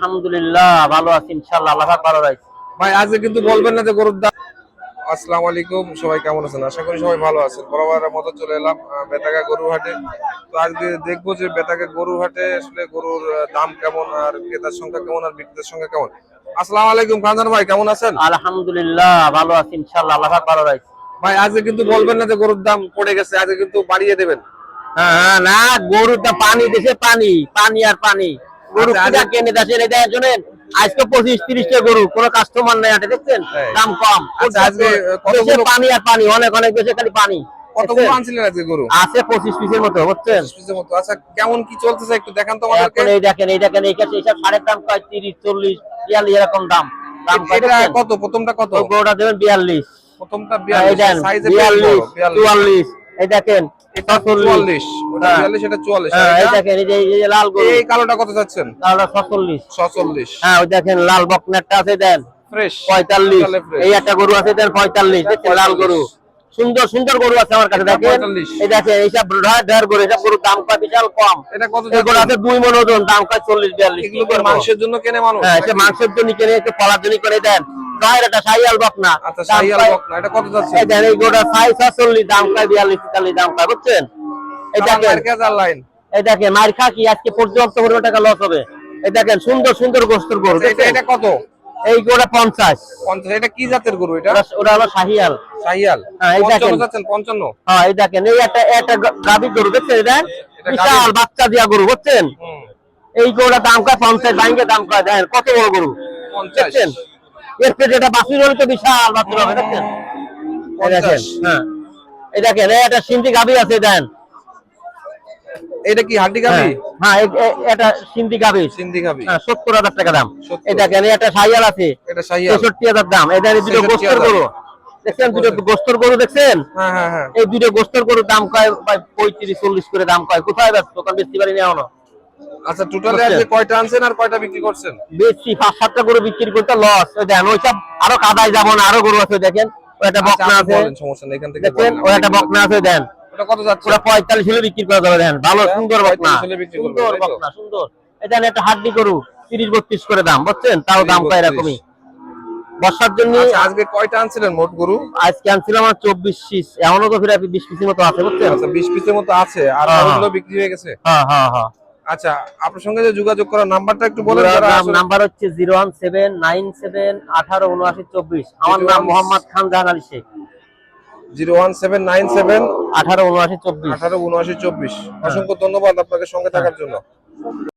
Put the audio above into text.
আলহামদুলিল্লাহ ভালো আছি ইনশাআল্লাহ আল্লাহ পাক ভালো রাখছে। ভাই আজকে কিন্তু বলবেন না যে গরুর দাম। আসসালামু আলাইকুম সবাই কেমন আছেন? আশা করি সবাই ভালো আছেন। বরাবরের মতো চলে এলাম বেতাগা গরুর হাটে। তো আজকে দেখব যে বেতাগা গরুর হাটে আসলে গরুর দাম কেমন আর ক্রেতার সংখ্যা কেমন আর বিক্রেতার সংখ্যা কেমন। আসসালামু আলাইকুম ভাই কেমন আছেন? আলহামদুলিল্লাহ ভালো আছি ইনশাআল্লাহ আল্লাহ পাক ভালো রাখছে। ভাই আজকে কিন্তু বলবেন না যে গরুর দাম পড়ে গেছে আজকে কিন্তু বাড়িয়ে দেবেন। হ্যাঁ হ্যাঁ, না গরুর তো পানি দেশে পানি পানি আর পানি। গরু আচ্ছা, কিনা কেনে দেশের এটা শোনেন আজকে পঁচিশ তিরিশটা গরু কোনো কাস্টমার নাই হাটে দেখছেন। দাম কম। আচ্ছা, আজকে পানি আর পানি অনেক অনেক বেশি খালি পানি। কতগুলো আনছিলেন আজকে গরু? আছে পঁচিশ পিসের মতো বুঝছেন? পিসের মতো। আচ্ছা কেমন কি চলতেছে একটু দেখান তো আমাদেরকে। এই দেখেন এই দেখেন এই কাছে এইসব দাম কয়? তিরিশ চল্লিশ বিয়াল্লিশ এরকম দাম। দাম কত? প্রথমটা কত? গরুটা দেবেন বিয়াল্লিশ। প্রথমটা হ্যাঁ, এই দেন সাইজে বিয়াল্লিশ এই দেখেন এটা ছচল্লিশ 44 ওটা হ্যাঁ। 42 44 হ্যাঁ এই দেখেন এই যে এই যে লাল গরু। এই কালোটা কত যাচ্ছেন তাহলে ছচল্লিশ। 46 হ্যাঁ ওই দেখেন লাল বকনারটা আছে দেন। পঁয়তাল্লিশ। এই একটা গরু আছে দেন পঁয়তাল্লিশ। লাল গরু। সুন্দর সুন্দর গরু আছে আমার কাছে দেখেন। এই দেখেন এইসব ঢের গরু এইসব গরুর দাম কয়? বিশাল কম। এটা কত গরু আছে দুই মন ওজন দাম কয়? চল্লিশ বিয়াল্লিশ। মাংসের জন্য কেনে মানুষ? হ্যাঁ মাংসের জন্য কেনে একটু পলার জন্য করে দেন। নয় এটা সাইয়াল বকনা। আচ্ছা শাহিয়াল বকনা এটা কত যাচ্ছে? এই দেন এই গরুটা সাইজ দাম কয় বিয়াল্লিশ তেতাল্লিশ দাম কয় বুঝছেন? এই দেখেন লাইন এই দেখেন মার খা কি আজকে পর্যন্ত পরিমাণ টাকা লস হবে। এই দেখেন সুন্দর সুন্দর গোস্তর গরু এটা এটা কত? এই গরুটা পঞ্চাশ। 50 এটা কি জাতের গরু এটা? ওটা- হলো শাহিয়াল শাহিয়াল হ্যাঁ, এই দেখেন। 55 হ্যাঁ এই দেখেন এই একটা একটা গাভি গরু দেখছেন এটা বিশাল বাচ্চা দিয়া গরু বুঝছেন? এই গরুটা দাম কয়? পঞ্চাশ বাইঙ্গে দাম কয়? দেখেন কত বড় গরু? 50 দেখছেন? এর পেটে এটা বাছুর হলে তো বিশাল বাছুর হবে দেখছেন দেখেন। হ্যাঁ। এই দেখেন সিন্ধি গাভি আছে দেন। এটা কি হাড্ডি হ্যাঁ গাবি হ্যাঁ এই- এটা সিন্ধি সিন্ধি গাবি হ্যাঁ সত্তর হাজার টাকা দাম। 70 এই দেখেন এই একটা সাইয়াল আছে। এটা তেষট্টি হাজার দাম। এই দেখেন এই দুটো গোস্তর গরু। দেখছেন দুটো গোস্তর গরু দেখছেন? হ্যাঁ হ্যাঁ হ্যাঁ। এই দুটো গোস্তর গরুর দাম কয়? ভাই পঁয়ত্রিশ চল্লিশ করে দাম কয়? কোথায় ব্যস্ত? দোকান বেশি পারি না। আচ্ছা টোটালে বুঝছেন? আজকে কয়টা আনছেন আর কয়টা বিক্রি করছেন? বেশি পাঁচ সাতটা গরু বিক্রি করতে লস ওই দেখেন ওইসব আরও কাদায় যাব না আরও গরু আছে দেখেন। আচ্ছা, বকনা আছে। সমস্যা নেই এখান থেকে একটা বকনা আছে দেন ওটা কত যাচ্ছে? ওরা পঁয়তাল্লিশ হলে বিক্রি করা যাবে দেখেন। ভালো হ্যাঁ, সুন্দর বকনা। 45 সুন্দর বকনা সুন্দর। এটা একটা হাড্ডি গরু তিরিশ বত্রিশ করে দাম বুঝছেন? তাও দাম 30, কয় এরকমই। বর্ষার জন্য আচ্ছা আজকে কয়টা আনছিলেন মোট গরু? আজকে আনছিলাম আমার চব্বিশ পিস। এমনও তো ফিরে বিশ পিসের মতো আছে বুঝছেন? আচ্ছা বিশ পিসের মতো আছে আর হ্যাঁ, বিক্রি হয়ে গেছে? হ্যাঁ হ্যাঁ হ্যাঁ। আচ্ছা আপনার সঙ্গে যে যোগাযোগ করার নাম্বারটা একটু বলে নাম্বার হচ্ছে zero one seven nine seven আঠারো উনআশি চব্বিশ। আমার নাম 01 Mohammad Khan Jahan Ali Sheikh. Zero one seven nine seven আঠারো উনআশি চব্বিশ। আঠারো উনআশি চব্বিশ। অসংখ্য ধন্যবাদ আপনাকে সঙ্গে থাকার জন্য।